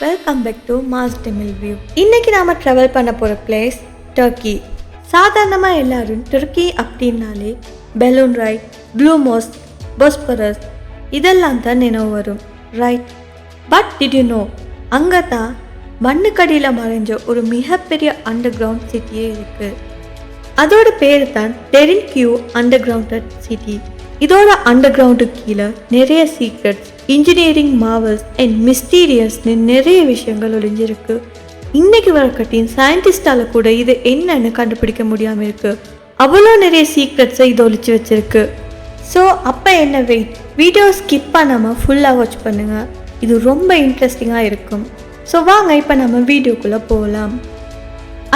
Welcome back to mass Tamil view இன்னைக்கு நாம travel பண்ண போகிற பிளேஸ் டர்க்கி சாதாரணமாக எல்லாரும் டர்க்கி அப்படின்னாலே balloon ride blue mosque Bosphorus இதெல்லாம் தான் நினைவு வரும். Right but did you know அங்கே தான் மண்ணுக்கடியில் மறைஞ்ச ஒரு மிகப்பெரிய அண்டர் கிரவுண்ட் சிட்டியே இருக்குது அதோட பேர் தான் Derinkuyu under grounded city இதோட அண்டர் கிரவுண்டுக்கு கீழே நிறைய சீக்ரெட்ஸ் இன்ஜினியரிங் மாவல்ஸ் அண்ட் மிஸ்டீரியஸ்னு நிறைய விஷயங்கள் ஒளிஞ்சிருக்கு. இன்னைக்கு வரக்கட்டின் சயின்டிஸ்டால கூட இது என்னன்னு கண்டுபிடிக்க முடியாமல் இருக்கு. அவ்வளோ நிறைய சீக்ரெட்ஸை இது ஒழிச்சு வச்சிருக்கு. ஸோ அப்போ என்ன வெயிட் வீடியோ ஸ்கிப் பண்ணாமல் ஃபுல்லாக வாட்ச் பண்ணுங்க. இது ரொம்ப இன்ட்ரெஸ்டிங்காக இருக்கும். ஸோ வாங்க இப்போ நம்ம வீடியோக்குள்ளே போகலாம்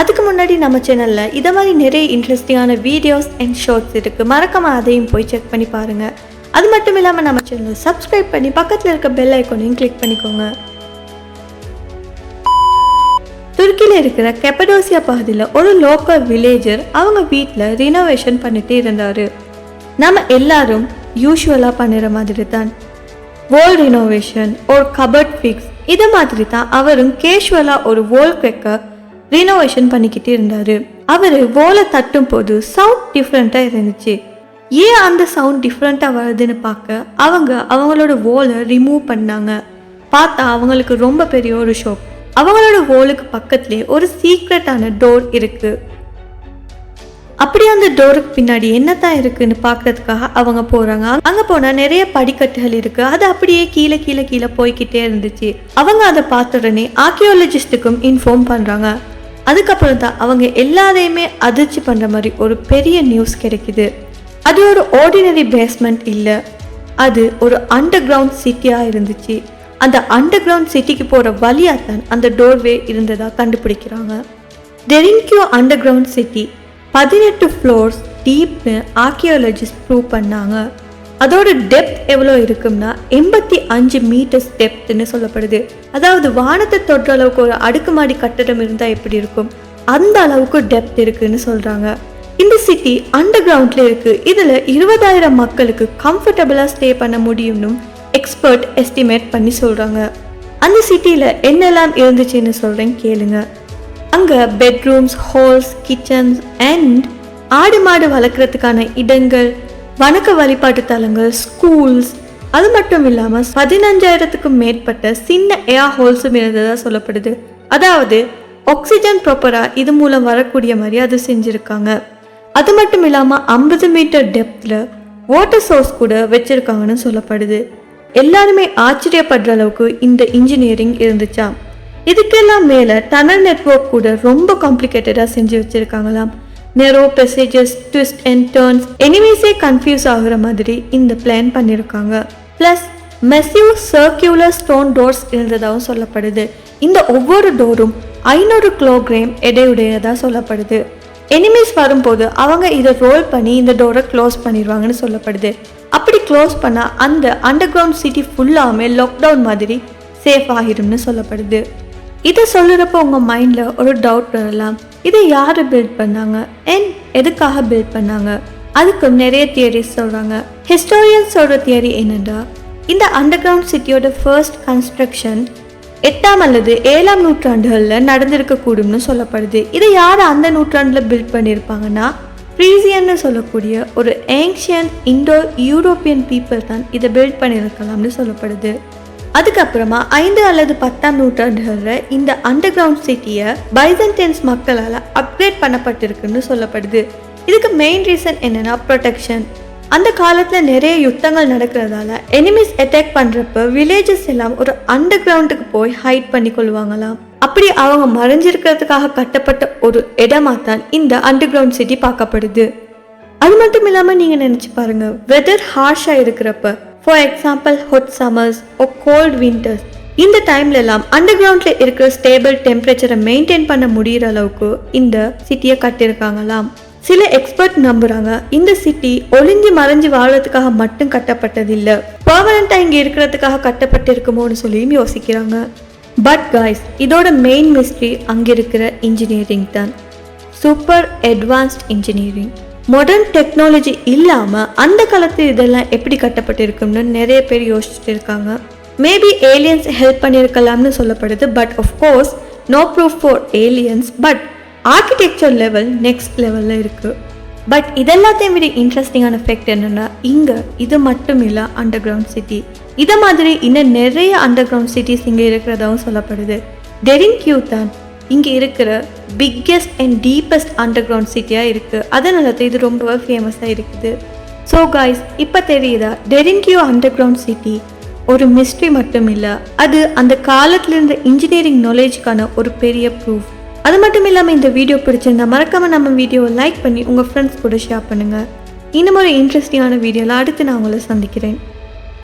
அதுக்கு முன்னாடி நம்ம சேனலில் இதை மாதிரி நிறைய இன்ட்ரெஸ்டிங்கான வீடியோஸ் அண்ட் ஷார்ட்ஸ் இருக்குது மறக்காமல் அதையும் போய் செக் பண்ணி பாருங்கள் அது மட்டும் இல்லாமல் நம்ம சேனலை சப்ஸ்கிரைப் பண்ணி பக்கத்தில் இருக்க பெல் ஐக்கோனையும் கிளிக் பண்ணிக்கோங்க. துருக்கியில் இருக்கிற கெப்படோசியா பகுதியில் ஒரு லோக்கல் வில்லேஜர் அவங்க வீட்டில் ரினோவேஷன் பண்ணிட்டு இருந்தார். நம்ம எல்லாரும் யூஸ்வலாக பண்ணுற மாதிரி தான் வோல் ரினோவேஷன் ஒரு கபர்ட் ஃபிக்ஸ் இதை மாதிரி தான் அவரும் கேஷுவலாக ஒரு வோல் க்ரெக்கை ரினோவேஷன் பண்ணிக்கிட்டு இருந்தார். அவர் வோலை தட்டும் போது சவுண்ட் டிஃப்ரெண்ட்டாக இருந்துச்சு. ஏன் அந்த சவுண்ட் டிஃப்ரெண்ட்டாக வருதுன்னு பார்க்க அவங்க அவங்களோட வோலை ரிமூவ் பண்ணாங்க. பார்த்தா அவங்களுக்கு ரொம்ப பெரிய ஒரு ஷோக் அவங்களோட வோலுக்கு பக்கத்துலேயே ஒரு சீக்ரெட்டான டோர் இருக்கு. அப்படி அந்த டோருக்கு பின்னாடி என்னத்தான் இருக்குன்னு பார்க்கறதுக்காக அவங்க போறாங்க. அங்க போனா நிறைய படிக்கட்டுகள் இருக்கு. அது அப்படியே கீழே கீழே கீழே போய்கிட்டே இருந்துச்சு. அவங்க அதை பார்த்த உடனே ஆர்கியாலஜிஸ்டுக்கும் இன்ஃபார்ம் பண்றாங்க. அதுக்கப்புறம் தான் அவங்க எல்லாரையுமே அதிர்ச்சி பண்ற மாதிரி ஒரு பெரிய நியூஸ் கிடைக்குது. அது ஒரு ஆர்டினரி பேஸ்மெண்ட் இல்லை. அது ஒரு அண்டர் கிரவுண்ட் சிட்டியாக இருந்துச்சு. அந்த அண்டர் கிரவுண்ட் சிட்டிக்கு போகிற வழியாக தான் அந்த டோர்வே இருந்ததாக கண்டுபிடிக்கிறாங்க. டெரின்கியோ அண்டர் கிரவுண்ட் சிட்டி பதினெட்டு ஃப்ளோர்ஸ் டீப்னு ஆர்கியாலஜிஸ்ட் ப்ரூவ் பண்ணாங்க. அதோட டெப்த் எவ்வளோ இருக்கும்னா எண்பத்தி அஞ்சு மீட்டர்ஸ் டெப்த்னு சொல்லப்படுது. அதாவது வானத்தை தொற்ற அளவுக்கு ஒரு அடுக்குமாடி கட்டடம் இருந்தால் எப்படி இருக்கும்? அந்த அளவுக்கு டெப்த் இருக்குன்னு சொல்கிறாங்க இந்த சிட்டி அண்டர் கிரவுண்ட்ல இருக்கு. இதில் இருபதாயிரம் மக்களுக்கு கம்ஃபர்டபுளாக ஸ்டே பண்ண முடியும்னு எக்ஸ்பர்ட் எஸ்டிமேட் பண்ணி சொல்கிறாங்க அந்த சிட்டியில் என்னெல்லாம் இருந்துச்சுன்னு சொல்கிறேன் கேளுங்க. அங்கே பெட்ரூம்ஸ் ஹால்ஸ் கிச்சன்ஸ் அண்ட் ஆடு மாடு வளர்க்குறதுக்கான இடங்கள் வணக்க வழிபாட்டு தலங்கள் ஸ்கூல்ஸ் அது மட்டும் இல்லாமல் பதினஞ்சாயிரத்துக்கும் மேற்பட்ட சின்ன ஏர் ஹோல்ஸும் இருந்ததாக சொல்லப்படுது. அதாவது ஆக்சிஜன் ப்ராப்பராக இது மூலம் வரக்கூடிய மாதிரி அது செஞ்சுருக்காங்க. அது மட்டும் இல்லாமல் ஐம்பது மீட்டர் டெப்த்தில் வாட்டர் சோர்ஸ் கூட வச்சுருக்காங்கன்னு சொல்லப்படுது. எல்லாருமே ஆச்சரியப்படுற அளவுக்கு இந்த இன்ஜினியரிங் இருந்துச்சா? இதுக்கெல்லாம் மேலே டனல் நெட்வொர்க் கூட ரொம்ப காம்ப்ளிகேட்டடாக செஞ்சு வச்சுருக்காங்களாம். Narrow passages twist and turns எனிமேஸே confuse ஆகுற மாதிரி இந்த பிளான் பண்ணியிருக்காங்க plus massive circular stone doors இருந்ததாகவும் சொல்லப்படுது. இந்த ஒவ்வொரு டோரும் ஐநூறு கிலோகிராம் எடையுடையதாக சொல்லப்படுது. எனிமீஸ் வரும்போது அவங்க இதை ரோல் பண்ணி இந்த டோரை க்ளோஸ் பண்ணிடுவாங்கன்னு சொல்லப்படுது. அப்படி க்ளோஸ் பண்ணால் அந்த அண்டர் கிரவுண்ட் சிட்டி ஃபுல்லாமே லாக்டவுன் மாதிரி சேஃப் ஆகிரும்னு சொல்லப்படுது. இதை சொல்லுறப்போ உங்கள் மைண்டில் ஒரு டவுட் வரலாம். இதை யார் பில்ட் பண்ணாங்க? அண்ட் எதுக்காக பில்ட் பண்ணாங்க? அதுக்கு நிறைய தியரிஸ் சொல்கிறாங்க ஹிஸ்டோரியன்ஸ் சொல்கிற தியரி என்னென்னா இந்த அண்டர் கிரவுண்ட் சிட்டியோட ஃபர்ஸ்ட் கன்ஸ்ட்ரக்ஷன் எட்டாம் அல்லது ஏழாம் நூற்றாண்டுகளில் நடந்திருக்கக்கூடும்னு சொல்லப்படுது. இதை யார் அந்த நூற்றாண்டில் பில்ட் பண்ணியிருப்பாங்கன்னா ஃப்ரீசியன்னு சொல்லக்கூடிய ஒரு ஏங்ஷியன் இண்டோ யூரோப்பியன் பீப்புள் தான் இதை பில்ட் பண்ணியிருக்கலாம்னு சொல்லப்படுது. அதுக்கப்புறமா ஐந்து அல்லது பத்தாம் நூற்றாண்டுகளில் இந்த அண்டர் கிரவுண்ட் சிட்டியை பைசன்டென்ஸ் மக்களால் அப்கிரேட் பண்ணப்பட்டிருக்குன்னு சொல்லப்படுது. இதுக்கு மெயின் ரீசன் என்னன்னா ப்ரொடெக்ஷன் அந்த காலத்தில் நிறைய யுத்தங்கள் நடக்கிறதால எனிமிஸ் அட்டாக் பண்ணுறப்ப வில்லேஜஸ் எல்லாம் ஒரு அண்டர் கிரவுண்டுக்கு போய் ஹைட் பண்ணி கொள்வாங்களாம் அப்படி அவங்க மறைஞ்சிருக்கிறதுக்காக கட்டப்பட்ட ஒரு இடமா தான் இந்த அண்டர் கிரவுண்ட் சிட்டி பார்க்கப்படுது. அது மட்டும் இல்லாமல் நீங்கள் நினச்சி பாருங்கள் வெதர் ஹார்ஷாக இருக்கிறப்ப for example hot summers or cold winters இந்த டைம்ல எல்லாம் அண்டர் கிரவுண்ட்ல இருக்கிற ஸ்டேபிள் டெம்பரேச்சரை மெயின்டைன் பண்ண முடியிற அளவுக்கு இந்த சிட்டியை கட்டியிருக்காங்களாம். சில எக்ஸ்பர்ட் நம்புறாங்க இந்த சிட்டி ஒளிஞ்சு மறைஞ்சு வாழறதுக்காக மட்டும் கட்டப்பட்டதில்லை. பர்மனண்டா இங்க இருக்கிறதுக்காக கட்டப்பட்டிருக்குமோன்னு சொல்லியும் யோசிக்கிறாங்க. பட் காய்ஸ் இதோட மெயின் மிஸ்ட்ரி அங்க இருக்கிற இன்ஜினியரிங் தான். Super advanced engineering modern technology இல்லாமல் அந்த காலத்து இதெல்லாம் எப்படி கட்டப்பட்டிருக்கும்னு நிறைய பேர் யோசிச்சுட்டு இருக்காங்க. மேபி ஏலியன்ஸ் ஹெல்ப் பண்ணியிருக்கலாம்னு சொல்லப்படுது but course no proof for aliens but architecture level next லெவலில் இருக்குது பட் இதெல்லாத்தையும் விட இன்ட்ரெஸ்டிங்கான ஃபேக்ட் என்னென்னா இங்கே இது மட்டும் இல்லை அண்டர் கிரவுண்ட் சிட்டி இதை மாதிரி இன்னும் நிறைய அண்டர் கிரவுண்ட் சிட்டிஸ் இங்கே இருக்கிறதாகவும் சொல்லப்படுது. டெரிங் கியூ தான் இங்கே இருக்கிற biggest and deepest underground சிட்டியாக இருக்குது அதனால தான் இது ரொம்ப ஃபேமஸாக இருக்குது. ஸோ காய்ஸ் இப்போ தெரியுதா? டெரிங்கியூ அண்டர் கிரவுண்ட் சிட்டி ஒரு மிஸ்ட்ரி மட்டும் இல்லை அது அந்த காலத்துலேருந்து இன்ஜினியரிங் நாலேஜ்க்கான ஒரு பெரிய ப்ரூஃப் அது மட்டும் இல்லாமல் இந்த வீடியோ பிடிச்சிருந்தா மறக்காமல் நம்ம வீடியோவை லைக் பண்ணி உங்கள் ஃப்ரெண்ட்ஸ் கூட ஷேர் பண்ணுங்கள் இன்னும் ஒரு இன்ட்ரெஸ்டிங்கான வீடியோவில் அடுத்து நான் உங்களை சந்திக்கிறேன்.